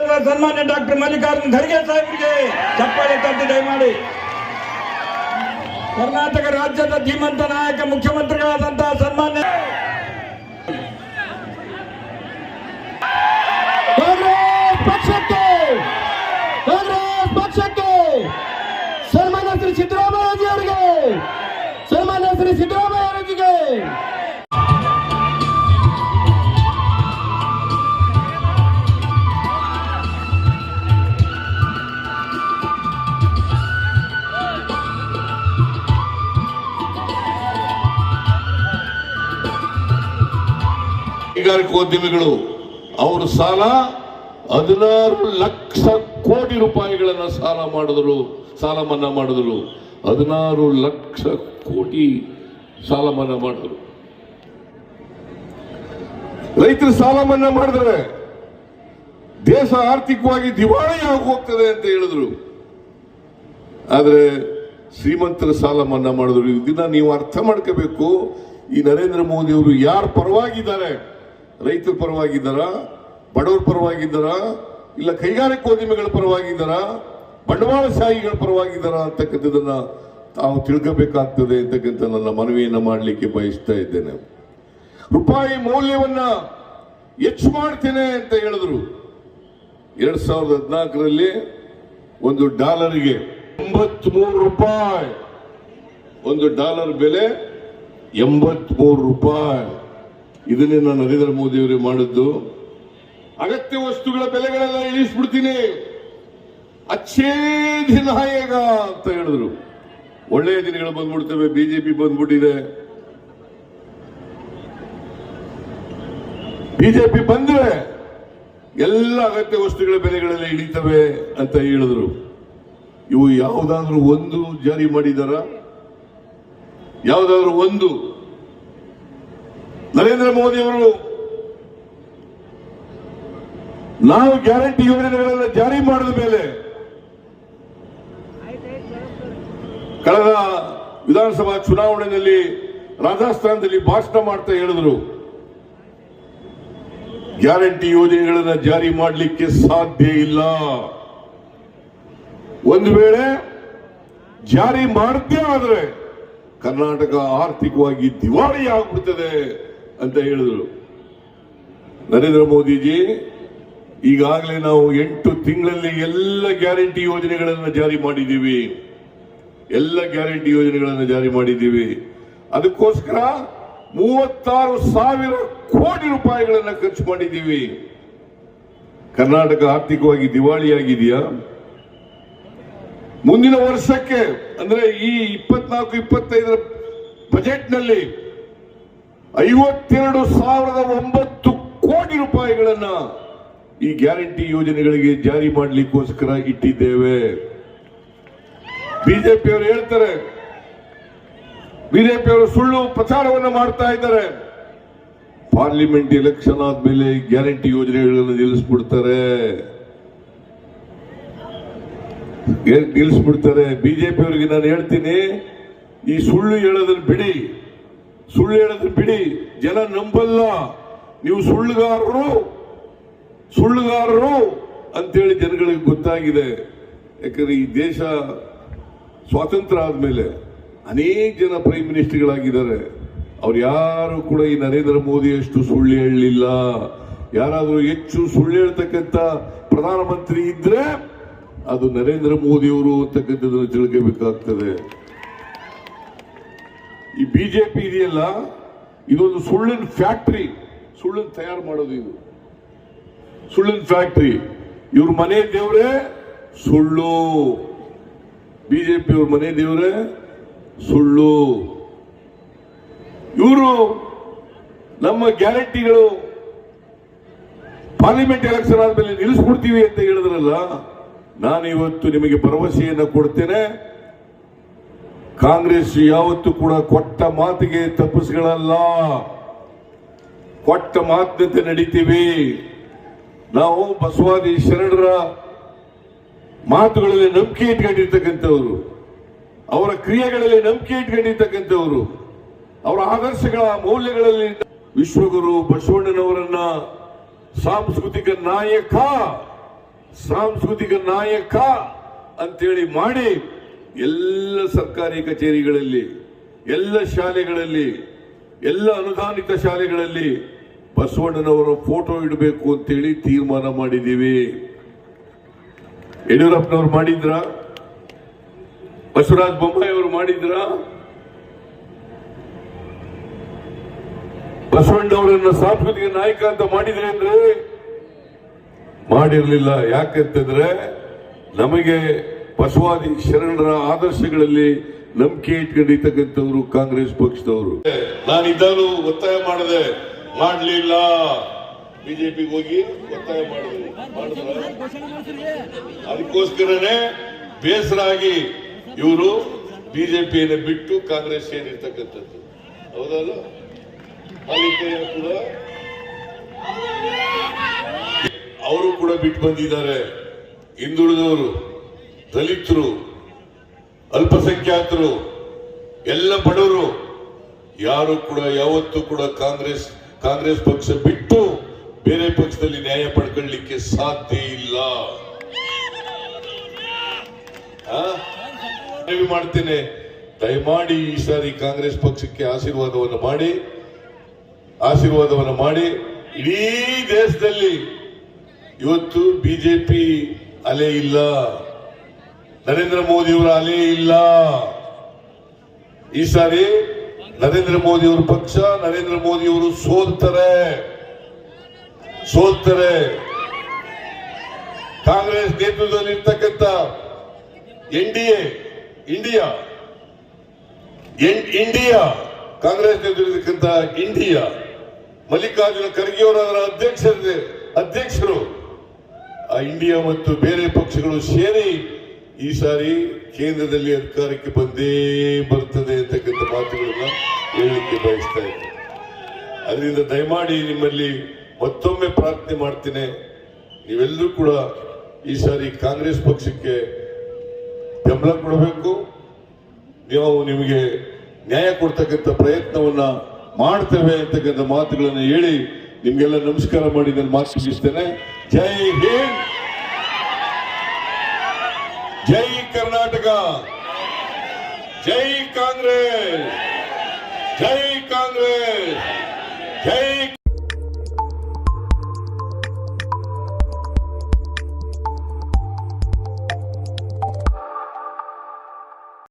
ಸನ್ಮಾನ್ಯ ಡಾಕ್ಟರ್ ಮಲ್ಲಿಕಾರ್ಜುನ್ ಖರ್ಗೆ ಸಾಹೇಬರಿಗೆ ಚಪ್ಪಾಳೆ ತಟ್ಟಿ ದಯಮಾಡಿ ಕರ್ನಾಟಕ ರಾಜ್ಯದ ಧೀಮಂತ ನಾಯಕ ಮುಖ್ಯಮಂತ್ರಿಗಳಾದಂತಹ ಸನ್ಮಾನ್ಯ ಕಾಂಗ್ರೆಸ್ ಪಕ್ಷಕ್ಕೆ ಕೈಗಾರಿಕೋದ್ಯಮಿಗಳು ಅವರು ಸಾಲ ಹದಿನಾರು ಲಕ್ಷ ಕೋಟಿ ರೂಪಾಯಿಗಳನ್ನು ಸಾಲ ಮಾಡಿದ್ರು ಸಾಲ ಮನ್ನಾ ಮಾಡಿದ್ರು. ಹದಿನಾರು ಲಕ್ಷ ಕೋಟಿ ಸಾಲ ಮನ್ನಾ ಮಾಡಿದ್ರು. ರೈತರು ಸಾಲ ಮನ್ನಾ ಮಾಡಿದ್ರೆ ದೇಶ ಆರ್ಥಿಕವಾಗಿ ದಿವಾಳಿ ಆಗಿ ಹೋಗ್ತದೆ ಅಂತ ಹೇಳಿದ್ರು. ಆದರೆ ಶ್ರೀಮಂತರ ಸಾಲ ಮನ್ನಾ ಮಾಡಿದ್ರು ಇದನ್ನ ನೀವು ಅರ್ಥ ಮಾಡ್ಕೋಬೇಕು, ಈ ನರೇಂದ್ರ ಮೋದಿ ಅವರು ಯಾರ ಪರವಾಗಿದ್ದಾರೆ? ರೈತರ ಪರವಾಗಿದ್ದಾರ? ಬಡವರ ಪರವಾಗಿದ್ದಾರ? ಇಲ್ಲ ಕೈಗಾರಿಕೋದ್ಯಮಿಗಳ ಪರವಾಗಿದ್ದಾರ? ಬಂಡವಾಳಶಾಹಿಗಳ ಪರವಾಗಿದ್ದಾರ ಅಂತಕ್ಕಂಥದ್ದನ್ನ ತಾವು ತಿಳ್ಕೋಬೇಕಾಗ್ತದೆ ಅಂತಕ್ಕಂಥ ನನ್ನ ಮನವಿಯನ್ನು ಮಾಡಲಿಕ್ಕೆ ಬಯಸ್ತಾ ಇದ್ದೇನೆ. ರೂಪಾಯಿ ಮೌಲ್ಯವನ್ನ ಹೆಚ್ಚು ಮಾಡ್ತೇನೆ ಅಂತ ಹೇಳಿದ್ರು. ಎರಡ್ ಸಾವಿರದ ಹದಿನಾಲ್ಕರಲ್ಲಿ ಒಂದು ಡಾಲರ್ಗೆ ಎಂಬತ್ಮೂರು ರೂಪಾಯಿ. ಒಂದು ಡಾಲರ್ ಬೆಲೆ ಎಂಬತ್ಮೂರು ರೂಪಾಯಿ. ಇದನ್ನೇ ನಾನು ನರೇಂದ್ರ ಮೋದಿ ಮಾಡಿದ್ದು. ಅಗತ್ಯ ವಸ್ತುಗಳ ಬೆಲೆಗಳೆಲ್ಲ ಇಳಿಸ್ಬಿಡ್ತೀನಿ. ಅಚ್ಚೇ ದಿನ ಹೇಗ ಅಂತ ಹೇಳಿದ್ರು. ಒಳ್ಳೆಯ ದಿನಗಳು ಬಂದ್ಬಿಡ್ತವೆ, ಬಿಜೆಪಿ ಬಂದ್ಬಿಟ್ಟಿದೆ. ಬಿಜೆಪಿ ಬಂದ್ರೆ ಎಲ್ಲ ಅಗತ್ಯ ವಸ್ತುಗಳ ಬೆಲೆಗಳೆಲ್ಲ ಇಳಿತವೆ ಅಂತ ಹೇಳಿದ್ರು. ಇವು ಯಾವುದಾದ್ರೂ ಒಂದು ಜಾರಿ ಮಾಡಿದಾರ? ಯಾವುದಾದ್ರೂ ಒಂದು ನರೇಂದ್ರ ಮೋದಿ ಅವರು, ನಾವು ಗ್ಯಾರಂಟಿ ಯೋಜನೆಗಳೆಲ್ಲ ಜಾರಿ ಮಾಡಿದ ಮೇಲೆ ಕಳೆದ ವಿಧಾನಸಭಾ ಚುನಾವಣೆಯಲ್ಲಿ ರಾಜಸ್ಥಾನದಲ್ಲಿ ಭಾಷಣ ಮಾಡ್ತಾ ಹೇಳಿದ್ರು. ಗ್ಯಾರಂಟಿ ಯೋಜನೆಗಳನ್ನು ಜಾರಿ ಮಾಡಲಿಕ್ಕೆ ಸಾಧ್ಯ ಇಲ್ಲ. ಒಂದು ವೇಳೆ ಜಾರಿ ಮಾಡದೇ ಆದರೆ ಕರ್ನಾಟಕ ಆರ್ಥಿಕವಾಗಿ ದಿವಾಳಿ ಆಗ್ಬಿಡ್ತದೆ ಅಂತ ಹೇಳಿದ್ರು. ನರೇಂದ್ರ ಮೋದಿಜಿ, ಈಗಾಗಲೇ ನಾವು ಎಂಟು ತಿಂಗಳಲ್ಲಿ ಎಲ್ಲ ಗ್ಯಾರಂಟಿ ಯೋಜನೆಗಳನ್ನು ಜಾರಿ ಮಾಡಿದ್ದೀವಿ. ಎಲ್ಲ ಗ್ಯಾರಂಟಿ ಯೋಜನೆಗಳನ್ನು ಜಾರಿ ಮಾಡಿದ್ದೀವಿ. ಅದಕ್ಕೋಸ್ಕರ ಮೂವತ್ತಾರು ಸಾವಿರ ಕೋಟಿ ರೂಪಾಯಿಗಳನ್ನು ಖರ್ಚು ಮಾಡಿದ್ದೀವಿ. ಕರ್ನಾಟಕ ಆರ್ಥಿಕವಾಗಿ ದಿವಾಳಿಯಾಗಿದೆಯಾ? ಮುಂದಿನ ವರ್ಷಕ್ಕೆ, ಅಂದ್ರೆ ಈ ಇಪ್ಪತ್ನಾಲ್ಕು, ಇಪ್ಪತ್ತೈದರ ಬಜೆಟ್ನಲ್ಲಿ ಐವತ್ತೆರಡು ಸಾವಿರದ ಒಂಬತ್ತು ಕೋಟಿ ರೂಪಾಯಿಗಳನ್ನ ಈ ಗ್ಯಾರಂಟಿ ಯೋಜನೆಗಳಿಗೆ ಜಾರಿ ಮಾಡಲಿಕ್ಕೋಸ್ಕರ ಇಟ್ಟಿದ್ದೇವೆ. ಬಿಜೆಪಿಯವರು ಹೇಳ್ತಾರೆ, ಬಿಜೆಪಿಯವರು ಸುಳ್ಳು ಪ್ರಚಾರವನ್ನು ಮಾಡ್ತಾ ಇದ್ದಾರೆ. ಪಾರ್ಲಿಮೆಂಟ್ ಎಲೆಕ್ಷನ್ ಆದ್ಮೇಲೆ ಗ್ಯಾರಂಟಿ ಯೋಜನೆಗಳನ್ನು ನಿಲ್ಲಿಸ್ಬಿಡ್ತಾರೆ. ನಿಲ್ಲಿಸ್ಬಿಡ್ತಾರೆ. ಬಿಜೆಪಿ ಅವರಿಗೆ ನಾನು ಹೇಳ್ತೀನಿ, ಈ ಸುಳ್ಳು ಹೇಳೋದನ್ನ ಬಿಡಿ. ಸುಳ್ಳು ಹೇಳಿದ್ರೆ ಬಿಡಿ. ಜನ ನಂಬಲ್ಲ. ನೀವು ಸುಳ್ಳುಗಾರರು ಸುಳ್ಳುಗಾರರು ಅಂತೇಳಿ ಜನಗಳಿಗೆ ಗೊತ್ತಾಗಿದೆ. ಯಾಕಂದ್ರೆ ಈ ದೇಶ ಸ್ವಾತಂತ್ರ್ಯ ಆದಮೇಲೆ ಅನೇಕ ಜನ ಪ್ರೈಮ್ ಮಿನಿಸ್ಟರ್ಗಳಾಗಿದ್ದಾರೆ ಅವ್ರು ಯಾರು ಕೂಡ ಈ ನರೇಂದ್ರ ಮೋದಿ ಅಷ್ಟು ಸುಳ್ಳು ಹೇಳಲಿಲ್ಲ. ಯಾರಾದರೂ ಹೆಚ್ಚು ಸುಳ್ಳು ಹೇಳ್ತಕ್ಕಂಥ ಪ್ರಧಾನಮಂತ್ರಿ ಇದ್ರೆ ಅದು ನರೇಂದ್ರ ಮೋದಿಯವರು ಅಂತಕ್ಕಂಥದ್ದನ್ನು ತಿಳ್ಕೋಬೇಕಾಗ್ತದೆ. ಈ ಬಿಜೆಪಿ ಇದೆಯಲ್ಲ, ಇದೊಂದು ಸುಳ್ಳಿನ ಫ್ಯಾಕ್ಟ್ರಿ. ಸುಳ್ಳನ್ನು ತಯಾರು ಮಾಡೋದು ಇದು. ಸುಳ್ಳಿನ ಫ್ಯಾಕ್ಟ್ರಿ. ಇವ್ರ ಮನೆ ದೇವರೇ ಸುಳ್ಳು. ಬಿಜೆಪಿ ಅವ್ರ ಮನೆ ದೇವರೇ ಸುಳ್ಳು. ಇವರು ನಮ್ಮ ಗ್ಯಾರಂಟಿಗಳು ಪಾರ್ಲಿಮೆಂಟ್ ಎಲೆಕ್ಷನ್ ಆದ್ಮೇಲೆ ನಿಲ್ಲಿಸ್ಬಿಡ್ತೀವಿ ಅಂತ ಹೇಳಿದ್ರಲ್ಲ ನಾನು ಇವತ್ತು ನಿಮಗೆ ಭರವಸೆಯನ್ನು ಕೊಡ್ತೇನೆ. ಕಾಂಗ್ರೆಸ್ ಯಾವತ್ತೂ ಕೂಡ ಕೊಟ್ಟ ಮಾತಿಗೆ ತಪ್ಪಿಸ್ಗಳಲ್ಲ. ಕೊಟ್ಟ ಮಾತಿನಂತೆ ನಡೀತೀವಿ. ನಾವು ಬಸವಾದಿ ಶರಣರ ಮಾತುಗಳಲ್ಲಿ ನಂಬಿಕೆ ಇಟ್ಕೊಂಡಿರ್ತಕ್ಕಂಥವ್ರು. ಅವರ ಕ್ರಿಯೆಗಳಲ್ಲಿ ನಂಬಿಕೆ ಇಟ್ಕೊಂಡಿರ್ತಕ್ಕಂಥವ್ರು. ಅವರ ಆದರ್ಶಗಳ ಮೌಲ್ಯಗಳಲ್ಲಿ ವಿಶ್ವಗುರು ಬಸವಣ್ಣನವರನ್ನ ಸಾಂಸ್ಕೃತಿಕ ನಾಯಕ ಸಾಂಸ್ಕೃತಿಕ ನಾಯಕ ಅಂತೇಳಿ ಮಾಡಿ ಎಲ್ಲ ಸರ್ಕಾರಿ ಕಚೇರಿಗಳಲ್ಲಿ, ಎಲ್ಲ ಶಾಲೆಗಳಲ್ಲಿ, ಎಲ್ಲ ಅನುದಾನಿತ ಶಾಲೆಗಳಲ್ಲಿ ಬಸವಣ್ಣನವರ ಫೋಟೋ ಇಡಬೇಕು ಅಂತೇಳಿ ತೀರ್ಮಾನ ಮಾಡಿದ್ದೀವಿ. ಯಡಿಯೂರಪ್ಪನವರು ಮಾಡಿದ್ರ? ಬಸವರಾಜ ಬೊಮ್ಮಾಯಿ ಅವರು ಮಾಡಿದ್ರ? ಬಸವಣ್ಣವರನ್ನ ಸಾಂಸ್ಕೃತಿಕ ನಾಯಕ ಅಂತ ಮಾಡಿದ್ರೆ ಅಂದ್ರೆ ಮಾಡಿರ್ಲಿಲ್ಲ. ಯಾಕಂತಂದ್ರೆ ನಮಗೆ ಬಸವಾದಿ ಶರಣರ ಆದರ್ಶಗಳಲ್ಲಿ ನಂಬಿಕೆ ಇಟ್ಕೊಂಡಿರ್ತಕ್ಕಂಥವ್ರು ಕಾಂಗ್ರೆಸ್ ಪಕ್ಷದವರು. ನಾನಿದ್ದಾನು, ಒತ್ತಾಯ ಮಾಡದೆ. ಮಾಡಲಿಲ್ಲ. ಬಿಜೆಪಿಗೆ ಹೋಗಿ ಒತ್ತಾಯ ಮಾಡಿದ್ರು ಅದಕ್ಕೋಸ್ಕರನೇ ಬೇಸರ ಆಗಿ ಇವರು ಬಿಜೆಪಿಯನ್ನು ಬಿಟ್ಟು ಕಾಂಗ್ರೆಸ್ ಸೇರಿರ್ತಕ್ಕಂಥದ್ದು ಹೌದಲ್ಲ? ಕೂಡ ಅವರು ಕೂಡ ಬಿಟ್ಟು ಬಂದಿದ್ದಾರೆ. ಹಿಂದುಳಿದವರು. ದಲಿತರು, ಅಲ್ಪಸಂಖ್ಯಾತರು, ಎಲ್ಲ ಬಡವರು, ಯಾರು ಕೂಡ, ಯಾವತ್ತೂ ಕೂಡ ಕಾಂಗ್ರೆಸ್ ಕಾಂಗ್ರೆಸ್ ಪಕ್ಷ ಬಿಟ್ಟು ಬೇರೆ ಪಕ್ಷದಲ್ಲಿ ನ್ಯಾಯ ಪಡ್ಕೊಳ್ಳಿಕ್ಕೆ ಸಾಧ್ಯ ಇಲ್ಲ. ಮಾಡ್ತೇನೆ. ದಯಮಾಡಿ ಈ ಸಾರಿ ಕಾಂಗ್ರೆಸ್ ಪಕ್ಷಕ್ಕೆ ಆಶೀರ್ವಾದವನ್ನು ಮಾಡಿ ಆಶೀರ್ವಾದವನ್ನು ಮಾಡಿ. ಇಡೀ ದೇಶದಲ್ಲಿ ಇವತ್ತು ಬಿಜೆಪಿ ಅಲೆ ಇಲ್ಲ. ನರೇಂದ್ರ ಮೋದಿಯವರ ಅಲೆ ಇಲ್ಲ. ಈ ಸಾರಿ ನರೇಂದ್ರ ಮೋದಿಯವರ ಪಕ್ಷ, ನರೇಂದ್ರ ಮೋದಿಯವರು ಸೋಲ್ತಾರೆ. ಸೋಲ್ತಾರೆ. ಕಾಂಗ್ರೆಸ್ ನೇತೃತ್ವದಲ್ಲಿ ಇರ್ತಕ್ಕಂಥ N D A, India India, Congress ನೇತೃತ್ವದಲ್ಲಿರ್ತಕ್ಕಂಥ India, Mallikarjuna Kharge ಅವರು ಅದರ ಅಧ್ಯಕ್ಷರ ಅಧ್ಯಕ್ಷರು. ಆ ಇಂಡಿಯಾ ಮತ್ತು ಬೇರೆ ಪಕ್ಷಗಳು ಸೇರಿ ಈ ಸಾರಿ ಕೇಂದ್ರದಲ್ಲಿ ಅಧಿಕಾರಕ್ಕೆ ಬಂದೇ ಬರ್ತದೆ ಅಂತಕ್ಕಂಥ ಮಾತುಗಳನ್ನ ಹೇಳಲಿಕ್ಕೆ ಬಯಸ್ತಾ ಇದ್ದೆ. ಅದರಿಂದ ದಯಮಾಡಿ ನಿಮ್ಮಲ್ಲಿ ಮತ್ತೊಮ್ಮೆ ಪ್ರಾರ್ಥನೆ ಮಾಡ್ತೇನೆ. ನೀವೆಲ್ಲರೂ ಕೂಡ ಈ ಸಾರಿ ಕಾಂಗ್ರೆಸ್ ಪಕ್ಷಕ್ಕೆ ಬೆಂಬಲ ಕೊಡಬೇಕು. ನಾವು ನಿಮಗೆ ನ್ಯಾಯ ಕೊಡ್ತಕ್ಕಂಥ ಪ್ರಯತ್ನವನ್ನ ಮಾಡ್ತೇವೆ ಅಂತಕ್ಕಂಥ ಮಾತುಗಳನ್ನು ಹೇಳಿ ನಿಮಗೆಲ್ಲ ನಮಸ್ಕಾರ ಮಾಡಿ ನಾನು ಮಾತು ಮುಗಿಸ್ತೇನೆ. ಜೈ ಹಿಂದ್! జై కర్ణాటక. జై కాంగ్రెస్. జై కాంగ్రెస్.